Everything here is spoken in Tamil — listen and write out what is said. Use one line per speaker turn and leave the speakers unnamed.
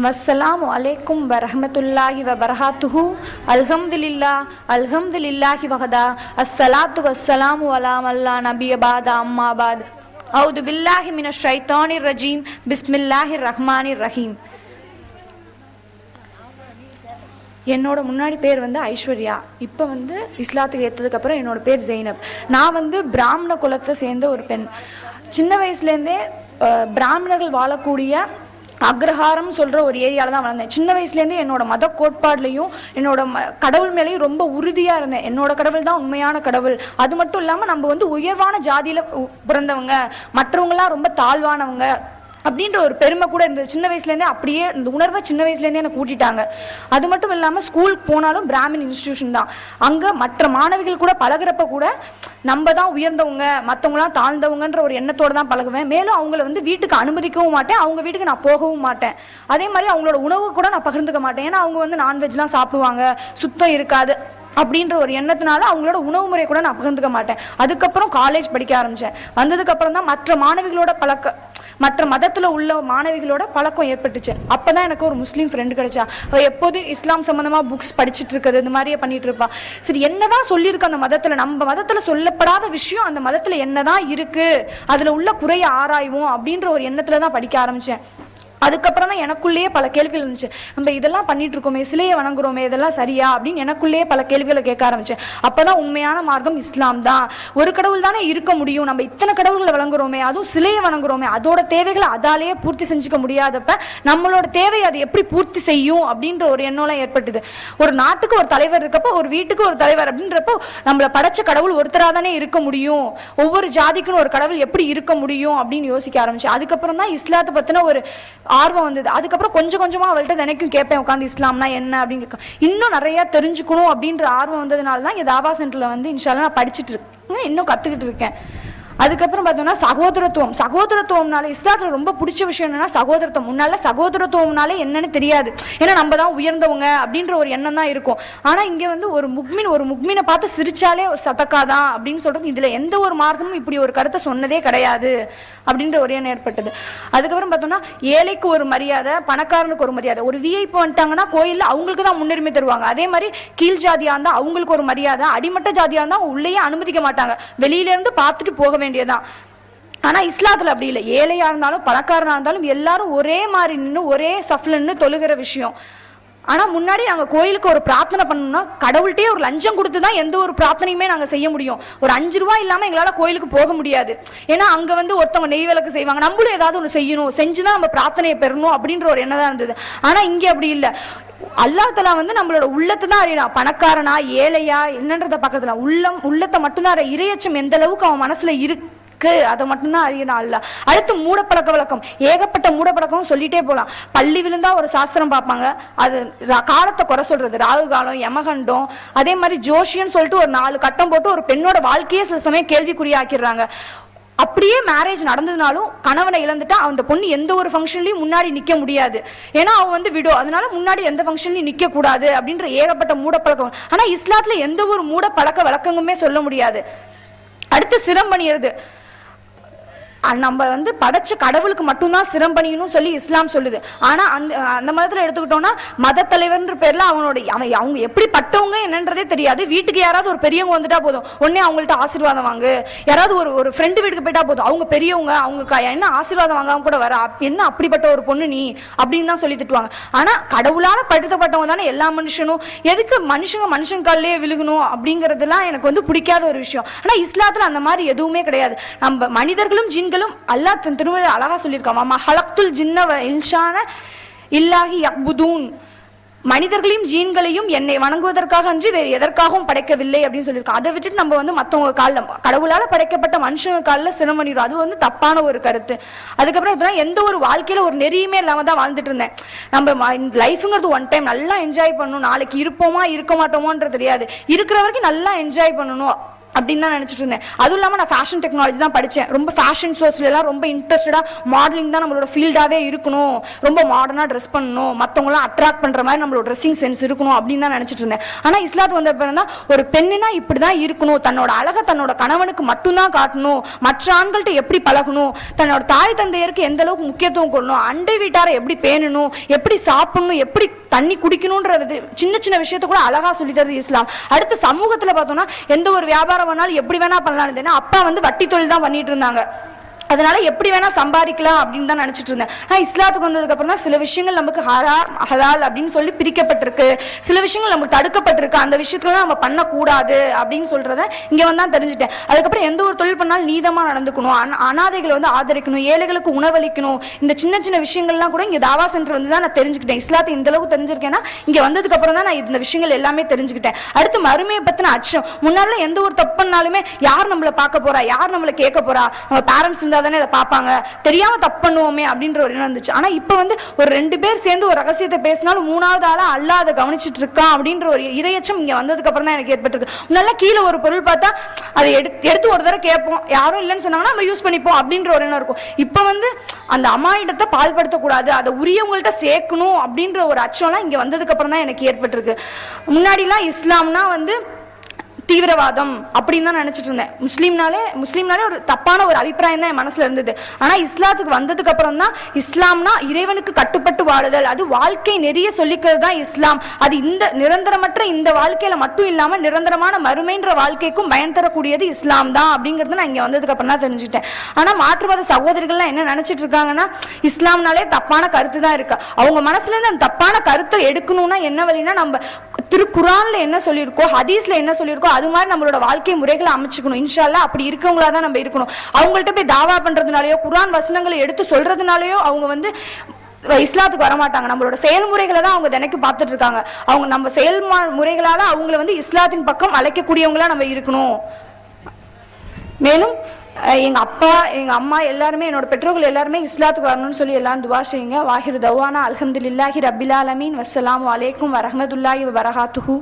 வஸ்ஸலாம் அலைக்கும் வரஹமத்துல்லாஹி வபரகாத்துஹு அல்ஹம்துலில்லா அல்ஹம்துலில்லாஹி வஹதா. அஸ்ஸலாத்து வஸ்ஸலாமு அலாம் அல்லா நபியபாத் அம்மாபாத் அவுது பில்லாஹி மின ஷைத்தானிர் ரஜீம். பிஸ்மில்லாஹிர் ரஹ்மானிர் ரஹீம். என்னோட முன்னாடி பேர் வந்து ஐஸ்வர்யா. இப்போ வந்து இஸ்லாத்துக்கு ஏற்றதுக்கப்புறம் என்னோட பேர் ஜெய்னப். நான் வந்து பிராமண குலத்தை சேர்ந்த ஒரு பெண். சின்ன வயசுலேருந்தே பிராமணர்கள் வாழக்கூடிய அக்ரஹாரம் சொல்கிற ஒரு ஏரியாவில் தான் வளர்ந்தேன். சின்ன வயசுலேருந்து என்னோட மத கோட்பாடுலையும் என்னோட ம கடவுள் மேலேயும் ரொம்ப உறுதியாக இருந்தேன். என்னோட கடவுள் தான் உண்மையான கடவுள். அது மட்டும் இல்லாமல் நம்ம வந்து உயர்வான ஜாதியில் பிறந்தவங்க மற்றவங்களாம் ரொம்ப தாழ்வானவங்க அப்படின்ற ஒரு பெருமை கூட இருந்தது. சின்ன வயசுலேருந்தே அப்படியே இந்த உணர்வை சின்ன வயசுலேருந்தே எனக்கு கூட்டிட்டாங்க. அது மட்டும் இல்லாமல் ஸ்கூலுக்கு போனாலும் பிராமின் இன்ஸ்டிடியூஷன் தான். அங்கே மற்ற மாணவிகள் கூட பழகிறப்ப கூட நம்ம தான் உயர்ந்தவங்க மற்றவங்களாம் தாழ்ந்தவங்கன்ற ஒரு எண்ணத்தோடு தான் பழகுவேன். மேலும் அவங்கள வந்து வீட்டுக்கு அனுமதிக்கவும் மாட்டேன். அவங்க வீட்டுக்கு நான் போகவும் மாட்டேன். அதே மாதிரி அவங்களோட உணவு கூட நான் பகிர்ந்துக்க மாட்டேன். ஏன்னா அவங்க வந்து நான்வெஜ்லாம் சாப்பிடுவாங்க. சுத்தம் இருக்காது அப்படின்ற ஒரு எண்ணத்தினால அவங்களோட உணவு முறை கூட நான் பகிர்ந்துக்க மாட்டேன். அதுக்கப்புறம் காலேஜ் படிக்க ஆரம்பித்தேன் வந்ததுக்கப்புறம் தான் மற்ற மாணவிகளோட பழக்க மற்ற மதத்தில் உள்ள மாணவிகளோட பழக்கம் ஏற்பட்டுச்சு. அப்பதான் எனக்கு ஒரு முஸ்லீம் ஃப்ரெண்டு கிடைச்சா. அவள் எப்போதும் இஸ்லாம் சம்மந்தமாக புக்ஸ் படிச்சுட்டு இருக்குது இந்த மாதிரியே பண்ணிட்டு இருப்பா. சரி என்னதான் சொல்லியிருக்கு அந்த மதத்தில்? நம்ம மதத்தில் சொல்லப்படாத விஷயம் அந்த மதத்துல என்னதான் இருக்கு? அதில் உள்ள குறைய ஆராய்வோம் அப்படின்ற ஒரு எண்ணத்தில் தான் படிக்க ஆரம்பித்தேன் அதுக்கப்புறம் தான் எனக்குள்ளேயே பல கேள்விகள் இருந்துச்சு. நம்ம இதெல்லாம் பண்ணிட்டு இருக்கோமே சிலையை வணங்குறோமே இதெல்லாம் சரியா அப்படின்னு எனக்குள்ளேயே பல கேள்விகளை கேட்க ஆரம்பிச்சேன். அப்பதான் உண்மையான மார்க்கம் இஸ்லாம் தான். ஒரு கடவுள் தானே இருக்க முடியும். நம்ம இத்தனை கடவுள்களை வழங்குறோமே அதுவும் சிலையை வணங்குறோமே அதோட தேவைகளை அதாலேயே பூர்த்தி செஞ்சுக்க முடியாதப்ப நம்மளோட தேவை அது எப்படி பூர்த்தி செய்யும் அப்படின்ற ஒரு எண்ணம்லாம் ஏற்பட்டது. ஒரு நாட்டுக்கு ஒரு தலைவர் இருக்கப்போ ஒரு வீட்டுக்கு ஒரு தலைவர் அப்படின்றப்போ நம்மளை படைச்ச கடவுள் ஒருத்தராக தானே இருக்க முடியும். ஒவ்வொரு ஜாதிக்குன்னு ஒரு கடவுள் எப்படி இருக்க முடியும் அப்படின்னு யோசிக்க ஆரம்பிச்சு அதுக்கப்புறம் தான் இஸ்லாத்தை பத்தின ஒரு ஆர்வம் வந்தது. அதுக்கப்புறம் கொஞ்சம் கொஞ்சமாக அவள்கிட்ட தினைக்கும் கேட்பேன் உட்காந்து இஸ்லாம்னா என்ன? அப்படின்னு கேட்கும் இன்னும் நிறைய தெரிஞ்சுக்கணும் அப்படின்ற ஆர்வம் வந்ததுனால தான் இங்கே தாவா சென்டரில் வந்து இன்ஷால்லாம் நான் படிச்சுட்டு இருக்கேன். இன்னும் கற்றுக்கிட்டு இருக்கேன். அதுக்கப்புறம் பார்த்தோம்னா சகோதரத்துவம். சகோதரத்துவம்னால இஸ்லாத்துல ரொம்ப பிடிச்ச விஷயம் என்னன்னா சகோதரத்துவம். முன்னால சகோதரத்துவம்னாலே என்னன்னு தெரியாது. ஏன்னா நம்ம தான் உயர்ந்தவங்க அப்படின்ற ஒரு எண்ணம் தான் இருக்கும். ஆனா இங்க வந்து ஒரு முக்மின் ஒரு முக்மினை பார்த்து சிரிச்சாலே ஒரு சதக்காதான் அப்படின்னு சொல்றது இதுல எந்த ஒரு மார்க்கமும் இப்படி ஒரு கருத்தை சொன்னதே கிடையாது அப்படின்ற ஒரு எண்ணம் ஏற்பட்டது. அதுக்கப்புறம் பார்த்தோம்னா ஏழைக்கு ஒரு மரியாதை பணக்காரனுக்கு ஒரு மரியாதை. ஒரு விஐபி வந்துட்டாங்கன்னா கோயில்ல அவங்களுக்கு தான் முன்னுரிமை தருவாங்க. அதே மாதிரி கீழ் ஜாதியா இருந்தா அவங்களுக்கு ஒரு மரியாதை அடிமட்ட ஜாதியா இருந்தா உள்ளேயே அனுமதிக்க மாட்டாங்க. வெளியில இருந்து பார்த்துட்டு போக வேண்டியதுதான். ஆனா இஸ்லாத்தில் அப்படி இல்லை. ஏழையா இருந்தாலும் பணக்காரனாக இருந்தாலும் எல்லாரும் ஒரே மாதிரி நின்று ஒரே சஃப்ல நின்று தொழுகிற விஷயம். ஆனால் முன்னாடி நாங்கள் கோயிலுக்கு ஒரு பிரார்த்தனை பண்ணணும்னா கடவுள்கிட்டே ஒரு லஞ்சம் கொடுத்து தான் எந்த ஒரு பிரார்த்தனையுமே நாங்கள் செய்ய முடியும். ஒரு அஞ்சு ரூபா இல்லாமல் எங்களால் கோயிலுக்கு போக முடியாது. ஏன்னா அங்கே வந்து ஒருத்தவங்க நெய் விளக்கு செய்வாங்க. நம்மளும் ஏதாவது ஒன்று செய்யணும். செஞ்சுதான் நம்ம பிரார்த்தனையை பெறணும் அப்படின்ற ஒரு எண்ணம் தான் இருந்தது. ஆனால் இங்கே அப்படி இல்லை. அல்லாஹ் வந்து நம்மளோட உள்ளத்தை தான் அறியணும் பணக்காரனா ஏழையா என்னன்றத பக்கத்துல உள்ளம் உள்ளத்தை மட்டும்தான் இறையச்சம் எந்த அளவுக்கு அவன் மனசுல இருக்கு இருக்கு. அதை மட்டும்தான் அறியணும் அல்ல. அடுத்து மூடப்பழக்க வழக்கம். ஏகப்பட்ட மூடப்பழக்கம் சொல்லிட்டே போகலாம் பள்ளி விழுந்தா ஒரு சாஸ்திரம் பார்ப்பாங்க. அது ரா- காலத்தை குறை சொல்றது. ராகு காலம் யமகண்டம். அதே மாதிரி ஜோஷியன்னு சொல்லிட்டு ஒரு நாலு கட்டம் போட்டு ஒரு பெண்ணோட வாழ்க்கையே சில சமயம் கேள்விக்குறியாக்கிடுறாங்க. அப்படியே மேரேஜ் நடந்ததுனாலும் கணவனை இழந்துட்டா அந்த பொண்ணு எந்த ஒரு ஃபங்க்ஷன்லயும் முன்னாடி நிக்க முடியாது. ஏன்னா அவன் வந்து விடோ அதனால முன்னாடி எந்த ஃபங்க்ஷன்லயும் நிக்க கூடாது அப்படின்ற ஏகப்பட்ட மூடப்பழக்கம். ஆனா இஸ்லாத்துல எந்த ஒரு மூட பழக்க வழக்கங்களுமே சொல்ல முடியாது. அடுத்து சிரம் பண்ணிடுறது நம்ம வந்து படைச்ச கடவுளுக்கு மட்டும்தான் சிரம் பண்ணிக்கணும் சொல்லி இஸ்லாம் சொல்லுது. ஆனா அந்த அந்த மதத்துல எடுத்துக்கிட்டோம்னா மத தலைவர்ன்ற பேர்ல அவனோட அவன் அவங்க எப்படி பட்டவங்க என்னன்றதே தெரியாது. வீட்டுக்கு யாராவது ஒரு பெரியவங்க வந்துட்டா போதும். உடனே அவங்கள்ட்ட ஆசீர்வாதம் வாங்கு. யாராவது ஒரு ஒரு ஃப்ரெண்டு வீட்டுக்கு போயிட்டா போதும். அவங்க பெரியவங்க அவங்க என்ன ஆசீர்வாதம் வாங்காம கூட வர? என்ன அப்படிப்பட்ட ஒரு பொண்ணு நீ? அப்படின்னு தான் சொல்லி திட்டுவாங்க. ஆனா கடவுளால படுத்தப்பட்டவங்க தானே எல்லா மனுஷனும். எதுக்கு மனுஷங்க மனுஷன் காலிலே விழுகணும் அப்படிங்கறதுலாம் எனக்கு வந்து பிடிக்காத ஒரு விஷயம். ஆனா இஸ்லாத்துல அந்த மாதிரி எதுவுமே கிடையாது. நம்ம மனிதர்களும் ஜின் நீங்களும் அல்லா தன் திருமண அழகா சொல்லியிருக்கான். ஹலக்துல் ஜின்ன இன்ஷான இல்லாஹி யக்புதூன். மனிதர்களையும் ஜீன்களையும் என்னை வணங்குவதற்காக அன்றி வேறு எதற்காகவும் படைக்கவில்லை அப்படின்னு சொல்லியிருக்கோம் அதை விட்டுட்டு நம்ம வந்து மற்றவங்க காலில் கடவுளால படைக்கப்பட்ட மனுஷங்க காலில் சினம் பண்ணிடும் அது வந்து தப்பான ஒரு கருத்து. அதுக்கப்புறம் எந்த ஒரு வாழ்க்கையில ஒரு நெறியுமே இல்லாம தான் வாழ்ந்துட்டு இருந்தேன். நம்ம லைஃப்ங்கிறது ஒன் டைம் நல்லா என்ஜாய் பண்ணணும். நாளைக்கு இருப்போமா இருக்க மாட்டோமோன்றது தெரியாது. இருக்கிற வரைக்கும் நல்லா என்ஜாய் பண்ணணும். அப்படின்னு தான் நினச்சிட்டு இருந்தேன். அதுவும் இல்லாமல் நான் ஃபேஷன் டெக்னாலஜி தான் படித்தேன் ரொம்ப ஃபேஷன் ஷோஸ்லாம் ரொம்ப இன்ட்ரெஸ்டடாக மாடலிங் தான் நம்மளோட ஃபீல்டாகவே இருக்கணும். ரொம்ப மாடர்னாக ட்ரெஸ் பண்ணணும். மற்றவங்களாம் அட்ராக்ட் பண்ணுற மாதிரி நம்மளோட ட்ரெஸ்ஸிங் சென்ஸ் இருக்கணும் அப்படின்னு தான் நினச்சிட்டு இருந்தேன். ஆனால் இஸ்லாத்து வந்த பிறந்தா ஒரு பெண்ணுனா இப்படி தான் இருக்கணும். தன்னோட அழகை தன்னோட கணவனுக்கு மட்டும்தான் காட்டணும். மற்ற ஆண்கள்ட்ட எப்படி பழகணும்? தன்னோட தாய் தந்தையருக்கு எந்த அளவுக்கு முக்கியத்துவம் கொடுக்கணும்? அண்டை வீட்டாரை எப்படி பேணணும்? எப்படி சாப்பிடணும்? எப்படி தண்ணி குடிக்கணுன்றது சின்ன சின்ன விஷயத்த கூட அழகாக சொல்லி தருது இஸ்லாம். அடுத்து சமூகத்தில் பார்த்தோம்னா எந்த ஒரு வியாபாரம் வேணாலும் எப்படி வேணா பண்ணலாம்னு அப்பா வந்து வட்டி தொழில் தான் பண்ணிட்டு இருந்தாங்க. அதனால எப்படி வேணா சம்பாதிக்கலாம் அப்படின்னு தான் நினைச்சிட்டு இருந்தேன். ஆனா இஸ்லாத்துக்கு வந்ததுக்கு அப்புறம் தான் சில விஷயங்கள் நமக்கு ஹரா ஹலால் அப்படின்னு சொல்லி பிரிக்கப்பட்டிருக்கு. சில விஷயங்கள் நமக்கு தடுக்கப்பட்டிருக்கு. அந்த விஷயத்துல நம்ம பண்ணக்கூடாது அப்படின்னு சொல்றத இங்க வந்து தான் தெரிஞ்சுட்டேன். அதுக்கப்புறம் எந்த ஒரு தொழில் பண்ணாலும் நீதமா நடந்துக்கணும். அனாதைகளை வந்து ஆதரிக்கணும். ஏழைகளுக்கு உணவளிக்கணும். இந்த சின்ன சின்ன விஷயங்கள்லாம் கூட இங்க தாவா சென்டர் வந்து தான் நான் தெரிஞ்சுக்கிட்டேன். இஸ்லாத்தை இந்த அளவுக்கு தெரிஞ்சிருக்கேன்னா இங்க வந்ததுக்கு அப்புறம் தான் நான் இந்த விஷயங்கள் எல்லாமே தெரிஞ்சுக்கிட்டேன். அடுத்து மறுமையை பத்தின அச்சம். முன்னால எந்த ஒரு தப்பு பண்ணாலுமே யார் நம்மளை பார்க்க போறா? யார் நம்மளை கேட்க போறா? நம்ம பேரண்ட்ஸ் இருந்தால் தானே அதை பார்ப்பாங்க? தெரியாம தப்பு பண்ணுவோமே அப்படின்ற ஒரு எண்ணம் இருந்துச்சு ஆனா இப்போ வந்து ஒரு ரெண்டு பேர் சேர்ந்து ஒரு ரகசியத்தை பேசினாலும் மூணாவது ஆளா அல்லா அதை கவனிச்சிட்டு இருக்கான் அப்படின்ற ஒரு இரையச்சம் இங்க வந்ததுக்கு அப்புறம் தான் எனக்கு ஏற்பட்டிருக்கு. நல்லா கீழே ஒரு பொருள் பார்த்தா அதை எடுத்து எடுத்து ஒரு தடவை கேட்போம். யாரும் இல்லைன்னு சொன்னாங்கன்னா நம்ம யூஸ் பண்ணிப்போம் அப்படின்ற ஒரு எண்ணம் இருக்கும். இப்போ வந்து அந்த அம்மாயிடத்தை பால்படுத்தக்கூடாது. அதை உரியவங்கள்ட்ட சேர்க்கணும் அப்படின்ற ஒரு அச்சம்லாம் இங்க வந்ததுக்கு அப்புறம் தான் எனக்கு ஏற்பட்டிருக்கு. முன்னாடிலாம் இஸ்லாம்னா வந்து தீவிரவாதம் அப்படின்னு தான் நினைச்சிட்டு இருந்தேன். முஸ்லீம்னாலே முஸ்லீம்னாலே ஒரு தப்பான ஒரு அபிப்பிராயம் தான் என் மனசுல இருந்தது. ஆனா இஸ்லாத்துக்கு வந்ததுக்கு அப்புறம் தான் இஸ்லாம்னா இறைவனுக்கு கட்டுப்பட்டு வாழுதல். அது வாழ்க்கை நெறிய சொல்லிக்கிறது தான் இஸ்லாம். அது இந்த நிரந்தரமற்ற இந்த வாழ்க்கையில மட்டும் இல்லாம நிரந்தரமான மறுமைன்ற வாழ்க்கைக்கும் பயன் தரக்கூடியது இஸ்லாம் தான் அப்படிங்கறது நான் இங்க வந்ததுக்கு அப்புறம் தான் தெரிஞ்சுட்டேன் ஆனா மாற்றுவாத சகோதரிகள்லாம் என்ன நினைச்சிட்டு இருக்காங்கன்னா இஸ்லாம்னாலே தப்பான கருத்து தான் இருக்கு. அவங்க மனசுல இருந்து அந்த தப்பான கருத்தை எடுக்கணும்னா என்ன வழின்னா நம்ம திருக்குறான்ல என்ன சொல்லியிருக்கோ ஹதீஸ்ல என்ன சொல்லியிருக்கோ அது மாதிரி நம்மளோட வாழ்க்கை முறைகளை அமைச்சுக்கணும். இன்ஷால்லா அப்படி இருக்கவங்களா தான் நம்ம இருக்கணும். அவங்கள்ட்ட போய் தாவா பண்றதுனாலயோ குரான் வசனங்களை எடுத்து சொல்றதுனாலயோ அவங்க வந்து இஸ்லாத்துக்கு வரமாட்டாங்க. நம்மளோட செயல்முறைகளை தான் அவங்க தினைக்கு பார்த்துட்டு இருக்காங்க. அவங்க நம்ம செயல் முறைகளால அவங்கள வந்து இஸ்லாத்தின் பக்கம் அழைக்கக்கூடியவங்களா நம்ம இருக்கணும். மேலும் அஹ், எங்க அப்பா எங்க அம்மா எல்லாருமே என்னோட பெற்றோர்கள் எல்லாருமே இஸ்லாத்துக்கு வரணும்னு சொல்லி எல்லாம் துவா செய்யுங்க. வாஹிர் தவானா அல்ஹம்துலில்லாஹி ரபில் ஆலமீன். வசலாம் வலைக்கும் வரமதுல்லாஹி வபரகாத்துஹு.